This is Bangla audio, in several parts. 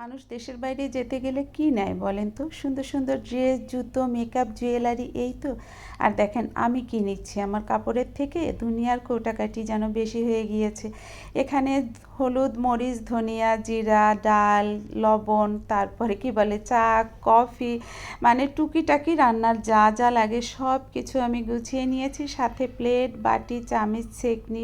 মানুষ দেশের বাইরে যেতে গেলে কি নেয় বলেন তো? সুন্দর সুন্দর ড্রেস, জুতো মেকআপ জুয়েলারি এই তো। আর দেখেন আমি কি নিচ্ছি? আমার কাপড়ের থেকে দুনিয়ার কৌটাকাটি যেন বেশি হয়ে গিয়েছে। এখানে হলুদ, মরিচ, ধনিয়া, জিরা, ডাল, লবণ, তারপরে কি বলে? চা, কফি মানে টুকিটাকি রান্নার যা যা লাগে সব কিছু আমি গুছিয়ে নিয়েছি। সাথে প্লেট, বাটি, চামচ সেকনি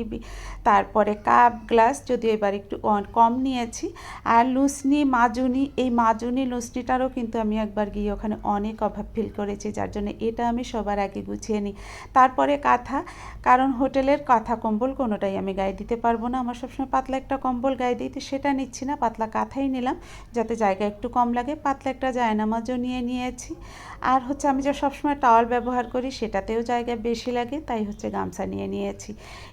তারপরে কাপ, গ্লাস, যদিও এবার একটু কম নিয়েছি। আর লুসনি মাজুনি, এই মাজুনি লুসনিটারও কিন্তু আমি একবার গিয়ে ওখানে অনেক অভাব ফিল করেছি, যার জন্য এটা আমি সবার আগে গুছিয়ে নিই। তারপরে কাঁথা, কারণ হোটেলের কাঁথা কম্বল কোনোটাই আমি গায়ে দিতে পারব না। আমার সবসময় পাতলা একটা কম্বল গায়ে দিই, তো সেটা নিচ্ছি না, পাতলা কাঁথাই নিলাম, যাতে জায়গা একটু কম লাগে। পাতলা একটা জায়নামাজও নিয়ে নিয়েছি। আর হচ্ছে আমি যে সবসময় টাওয়াল ব্যবহার করি, সেটাতেও জায়গা বেশি লাগে, তাই হচ্ছে গামছা নিয়ে নিয়েছি।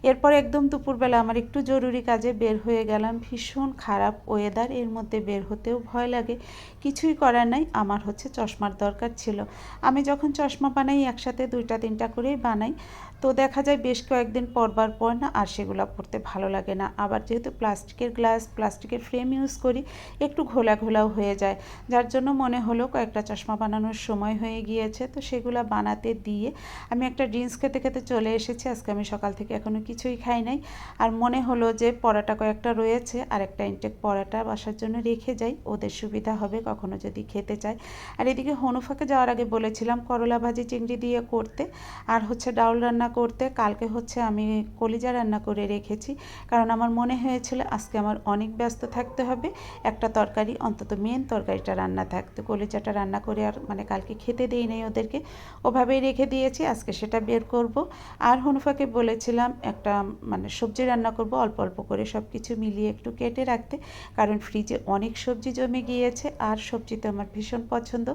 এরপর একদম দুপুরবেলা আমার একটু জরুরি কাজে বের হয়ে গেলাম। ভীষণ খারাপ ওয়েদার এর মধ্যে বের হতেও ভয় লাগে। কিছুই করার নাই, আমার হচ্ছে চশমার দরকার ছিল। আমি যখন চশমা বানাই, একসাথে দুইটা, তিনটা করেই বানাই, তো দেখা যায় বেশ কয়েকদিন পরবার পর না আর সেগুলো পড়তে ভালো লাগে না। আবার যেহেতু প্লাস্টিকের গ্লাস, প্লাস্টিকের ফ্রেম ইউজ করি, একটু ঘোলা ঘোলাও হয়ে যায়। যার জন্য মনে হলো কয়েকটা চশমা বানানোর সময় হয়ে গিয়েছে, তো সেগুলো বানাতে দিয়ে আমি একটা ড্রিঙ্কস খেতে খেতে চলে এসেছি। আজকে আমি সকাল থেকে এখনও কিছুই খাই নাই। আর মনে হলো যে পড়াটা কয়েকটা রয়েছে আর একটা ইনটেক পড়াটা বাসার জন্য রেখে যাই। ওদের সুবিধা হবে কখনো যদি খেতে চায় আর এদিকে হনুফাকে যাওয়ার আগে বলেছিলাম করলা ভাজি চিংড়ি দিয়ে করতে, আর হচ্ছে ডাউল রান্না করতে। কালকে হচ্ছে আমি কলিজা রান্না করে রেখেছি, কারণ আমার মনে হয়েছিল আজকে আমার অনেক ব্যস্ত থাকতে হবে, একটা তরকারি, অন্তত মেন তরকারিটা রান্না থাকতো কলিজাটা রান্না করে আর মানে কালকে খেতে দেই নেই ওদেরকে, ওভাবেই রেখে দিয়েছি, আজকে সেটা বের করব। আর হনুফাকে বলেছিলাম একটা মানে সবজি রান্না করব, অল্প অল্প করে সব কিছু মিলিয়ে একটু কেটে রাখতে, কারণ ফ্রিজে অনেক সবজি জমে গিয়েছে আর সবজি তো আমার ভীষণ পছন্দ।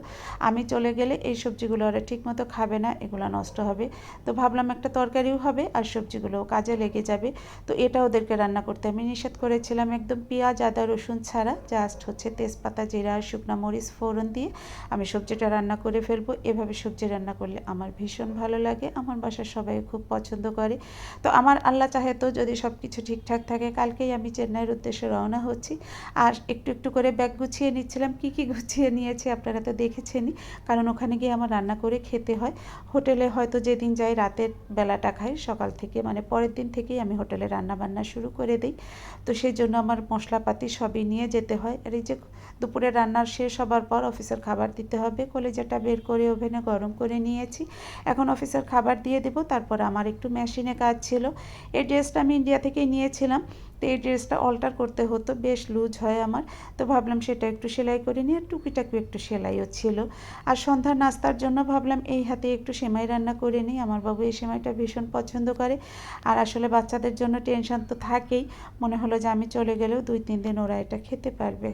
আমি চলে গেলে এই সবজিগুলো ওরা ঠিকমতো খাবে না, এগুলো নষ্ট হবে। তো ভাবলাম একটা তরকারিও হবে আর সবজিগুলোও কাজে লেগে যাবে। তো এটা ওদেরকে রান্না করতে আমি নিষেধ করেছিলাম একদম পেঁয়াজ, আদা, রসুন ছাড়া। জাস্ট হচ্ছে তেজপাতা, জিরা, শুকনা মরিচ ফোড়ন দিয়ে আমি সবজিটা রান্না করে ফেলব। এভাবে সবজি রান্না করলে আমার ভীষণ ভালো লাগে, আমার বাসার সবাই খুব পছন্দ করে। তো আমার আল্লাহ চাহে তো যদি সব কিছু ঠিকঠাক থাকে, কালকেই আমি চেন্নাইয়ের উদ্দেশ্যে রওনা হচ্ছি। আর একটু একটু করে ব্যাগ গুছিয়ে নিচ্ছিলাম। কি কি গুছিয়ে নিয়েছি আপনারা তো দেখেছেনই। কারণ ওখানে গিয়ে আমার রান্না করে খেতে হয়। হোটেলে হয়তো যেদিন যাই রাতের বেলাটা খাই, সকাল থেকে মানে পরের দিন থেকেই আমি হোটেলে রান্না বান্না শুরু করে দিই। তো সেই জন্য আমার মশলাপাতি সবই নিয়ে যেতে হয়। আর এই যে দুপুরে রান্নার শেষ হবার পর অফিসের খাবার দিতে হবে। কলেজাটা বের করে ওভেনে গরম করে নিয়েছি। এখন অফিসের খাবার দিয়ে দেবো। তারপর আমার একটু মেশিনে কাজ ছিল। এই ড্রেসটা আমি ইন্ডিয়া থেকেই নিয়েছিলাম। তো এই ড্রেসটা অল্টার করতে হতো, বেশ লুজ হয় আমার। তো ভাবলাম সেটা একটু সেলাই করে নিয়ে টুকিটাকি একটু সেলাইও ছিল। আর সন্ধ্যার নাস্তার জন্য ভাবলাম এই হাতে একটু সেমাই রান্না করে নিই। আমার বাবু এই সেমাইটা ভীষণ পছন্দ করে। আর আসলে বাচ্চাদের জন্য টেনশন তো থাকেই। মনে হলো যে আমি চলে গেলেও দুই, তিন দিন ওরা এটা খেতে পারবে।